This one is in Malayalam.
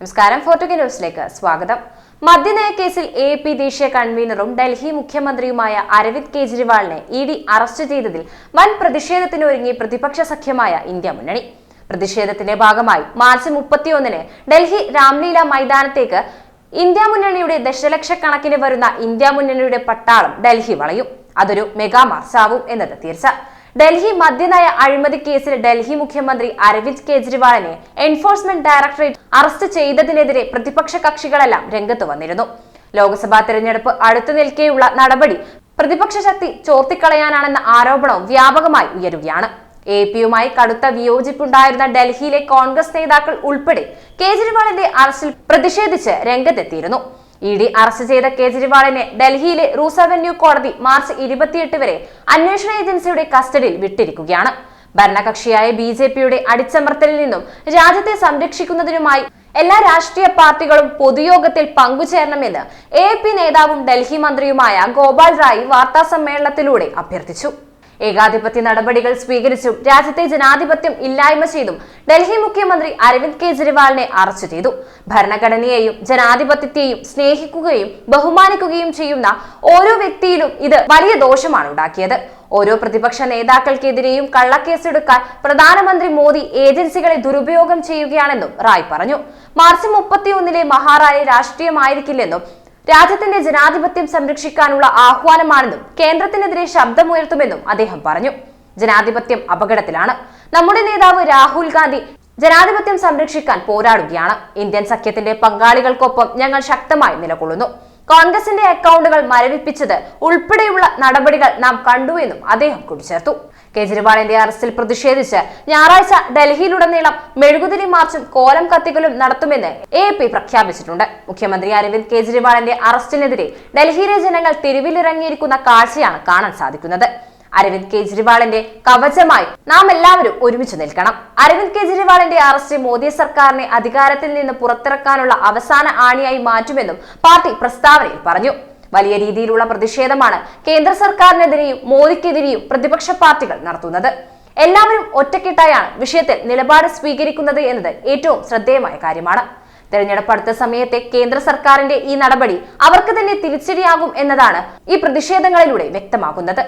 നമസ്കാരം ഫോർട്ടുഗ ന്യൂസിലേക്ക് സ്വാഗതം. മദ്യനയ കേസിൽ എ പി ദേശീയ കൺവീനറും ഡൽഹി മുഖ്യമന്ത്രിയുമായ അരവിന്ദ് കെജ്രിവാളിനെ ഇ ഡി അറസ്റ്റ് ചെയ്തതിൽ വൻ പ്രതിഷേധത്തിനൊരുങ്ങി പ്രതിപക്ഷ സഖ്യമായ ഇന്ത്യ മുന്നണി. പ്രതിഷേധത്തിന്റെ ഭാഗമായി മാർച്ച് മുപ്പത്തിയൊന്നിന് ഡൽഹി രാംലീല മൈതാനത്തേക്ക് ഇന്ത്യ മുന്നണിയുടെ ദശലക്ഷക്കണക്കിന് വരുന്ന ഇന്ത്യ മുന്നണിയുടെ പട്ടാളം ഡൽഹി വളയും. അതൊരു മെഗാ മാർച്ചാവും എന്നത് തീർച്ച. ഡൽഹി മദ്യനയ അഴിമതി കേസിൽ ഡൽഹി മുഖ്യമന്ത്രി അരവിന്ദ് കെജ്രിവാളിനെ എൻഫോഴ്സ്മെന്റ് ഡയറക്ടറേറ്റ് അറസ്റ്റ് ചെയ്തതിനെതിരെ പ്രതിപക്ഷ കക്ഷികളെല്ലാം രംഗത്ത് വന്നിരുന്നു. ലോക്സഭാ തെരഞ്ഞെടുപ്പ് അടുത്തു നിൽക്കെയുള്ള നടപടി പ്രതിപക്ഷ ശക്തി ചോർത്തിക്കളയാനാണെന്ന ആരോപണവും വ്യാപകമായി ഉയരുകയാണ്. എ പിയുമായി കടുത്ത വിയോജിപ്പുണ്ടായിരുന്ന ഡൽഹിയിലെ കോൺഗ്രസ് നേതാക്കൾ ഉൾപ്പെടെ കേജ്രിവാളിന്റെ അറസ്റ്റിൽ പ്രതിഷേധിച്ച് രംഗത്തെത്തിയിരുന്നു. ഇ ഡി അറസ്റ്റ് ചെയ്ത കേജ്രിവാളിനെ ഡൽഹിയിലെ റൂസ് അവന്യൂ കോടതി മാർച്ച് ഇരുപത്തിയെട്ട് വരെ അന്വേഷണ ഏജൻസിയുടെ കസ്റ്റഡിയിൽ വിട്ടിരിക്കുകയാണ്. ഭരണകക്ഷിയായ ബി ജെ പിയുടെ അടിച്ചമർത്തലിൽ നിന്നും രാജ്യത്തെ സംരക്ഷിക്കുന്നതിനുമായി എല്ലാ രാഷ്ട്രീയ പാർട്ടികളും പൊതുയോഗത്തിൽ പങ്കുചേരണമെന്ന് എ പി നേതാവും ഡൽഹി മന്ത്രിയുമായ ഗോപാൽ റായി വാർത്താസമ്മേളനത്തിലൂടെ അഭ്യർത്ഥിച്ചു. ഏകാധിപത്യ നടപടികൾ സ്വീകരിച്ചും രാജ്യത്തെ ജനാധിപത്യം ഇല്ലായ്മ ചെയ്തും ഡൽഹി മുഖ്യമന്ത്രി അരവിന്ദ് കെജ്രിവാളിനെ അറസ്റ്റ് ചെയ്തു. ഭരണഘടനയെയും ജനാധിപത്യത്തെയും സ്നേഹിക്കുകയും ബഹുമാനിക്കുകയും ചെയ്യുന്ന ഓരോ വ്യക്തിയിലും ഇത് വലിയ ദോഷമാണ് ഉണ്ടാക്കിയത്. ഓരോ പ്രതിപക്ഷ നേതാക്കൾക്കെതിരെയും കള്ളക്കേസെടുക്കാൻ പ്രധാനമന്ത്രി മോദി ഏജൻസികളെ ദുരുപയോഗം ചെയ്യുകയാണെന്നും റായ് പറഞ്ഞു. മാർച്ച് മുപ്പത്തിയൊന്നിലെ മഹാറാലി രാഷ്ട്രീയമായിരിക്കില്ലെന്നും രാജ്യത്തിന്റെ ജനാധിപത്യം സംരക്ഷിക്കാനുള്ള ആഹ്വാനമാണെന്നും കേന്ദ്രത്തിനെതിരെ ശബ്ദമുയർത്തുമെന്നും അദ്ദേഹം പറഞ്ഞു. ജനാധിപത്യം അപകടത്തിലാണ്. നമ്മുടെ നേതാവ് രാഹുൽ ഗാന്ധി ജനാധിപത്യം സംരക്ഷിക്കാൻ പോരാടുകയാണ്. ഇന്ത്യൻ സഖ്യത്തിന്റെ പങ്കാളികൾക്കൊപ്പം ഞങ്ങൾ ശക്തമായി നിലകൊള്ളുന്നു. കോൺഗ്രസിന്റെ അക്കൗണ്ടുകൾ മരവിപ്പിച്ചത് ഉൾപ്പെടെയുള്ള നടപടികൾ നാം കണ്ടുവെന്നും അദ്ദേഹം കൂട്ടിച്ചേർത്തു. കേജ്രിവാളിന്റെ അറസ്റ്റിൽ പ്രതിഷേധിച്ച് ഞായറാഴ്ച ഡൽഹിയിലുടനീളം മെഴുകുതിരി മാർച്ചും കോലം കത്തിക്കലും നടത്തുമെന്ന് എ പി പ്രഖ്യാപിച്ചിട്ടുണ്ട്. മുഖ്യമന്ത്രി അരവിന്ദ് കേജ്രിവാളിന്റെ അറസ്റ്റിനെതിരെ ഡൽഹിയിലെ ജനങ്ങൾ തെരുവിലിറങ്ങിയിരിക്കുന്ന കാഴ്ചയാണ് കാണാൻ സാധിക്കുന്നത്. അരവിന്ദ് കെജ്രിവാളിന്റെ കവചമായി നാം എല്ലാവരും ഒരുമിച്ച് നിൽക്കണം. അരവിന്ദ് കെജ്രിവാളിന്റെ അറസ്റ്റ് മോദി സർക്കാരിനെ അധികാരത്തിൽ നിന്ന് പുറത്തിറക്കാനുള്ള അവസാന ആണിയായി മാറ്റുമെന്നും പാർട്ടി പ്രസ്താവനയിൽ പറഞ്ഞു. വലിയ രീതിയിലുള്ള പ്രതിഷേധമാണ് കേന്ദ്ര സർക്കാരിനെതിരെയും മോദിക്കെതിരെയും പ്രതിപക്ഷ പാർട്ടികൾ നടത്തുന്നത്. എല്ലാവരും ഒറ്റക്കെട്ടായാണ് വിഷയത്തിൽ നിലപാട് സ്വീകരിക്കുന്നത് എന്നത് ഏറ്റവും ശ്രദ്ധേയമായ കാര്യമാണ്. തെരഞ്ഞെടുപ്പ് അടുത്ത സമയത്തെ കേന്ദ്ര സർക്കാരിന്റെ ഈ നടപടി അവർക്ക് തന്നെ തിരിച്ചടിയാകും എന്നതാണ് ഈ പ്രതിഷേധങ്ങളിലൂടെ വ്യക്തമാകുന്നത്.